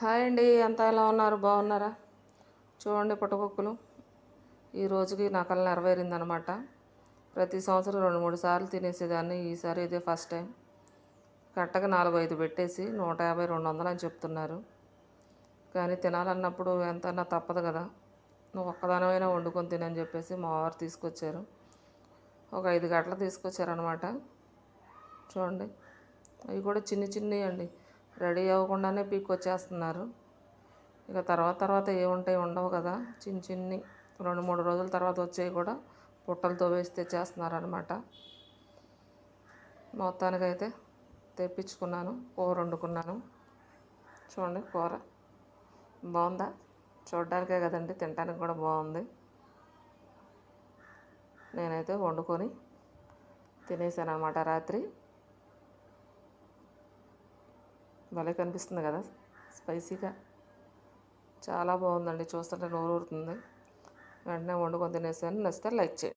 Hi అండి అంతా ఎలా ఉన్నారు? బాగున్నారా? చూడండి పుట్టగొక్కులు ఈ రోజుకి నా నెరవేరిందనమాట. ప్రతి సంవత్సరం రెండు మూడు సార్లు తినేసేదాన్ని ఈసారి ఇదే ఫస్ట్ టైం. కట్టగా నాలుగు ఐదు పెట్టేసి నూట యాభై రెండు వందలు అని చెప్తున్నారు. కానీ తినాలన్నప్పుడు ఎంతన్నా తప్పదు కదా. నువ్వు ఒక్కదానమైనా వండుకొని తినని చెప్పేసి మా వారు తీసుకొచ్చారు. ఒక ఐదు గంటలు తీసుకొచ్చారనమాట. చూడండి అవి కూడా చిన్ని చిన్నవి అండి రెడీ అవ్వకుండానే పీక్ వచ్చేస్తున్నారు ఇక తర్వాత తర్వాత ఏముంటాయి ఉండవు కదా. చిన్న చిన్ని రెండు మూడు రోజుల తర్వాత వచ్చేవి కూడా పుట్టలతో వేసి తెచ్చేస్తున్నారు అనమాట మొత్తానికైతే తెప్పించుకున్నాను కూర వండుకున్నాను. చూడండి కూర బాగుందా? చూడడానికే కదండి తినడానికి కూడా బాగుంది. నేనైతే వండుకొని తినేసాను అనమాట రాత్రి. భలే కనిపిస్తుంది కదా. స్పైసీగా. చాలా బాగుందండి. చూస్తుంటే నోరు ఊరుతుంది వెంటనే వండుకొని తినేసాను నచ్చితే లైక్ చేయండి.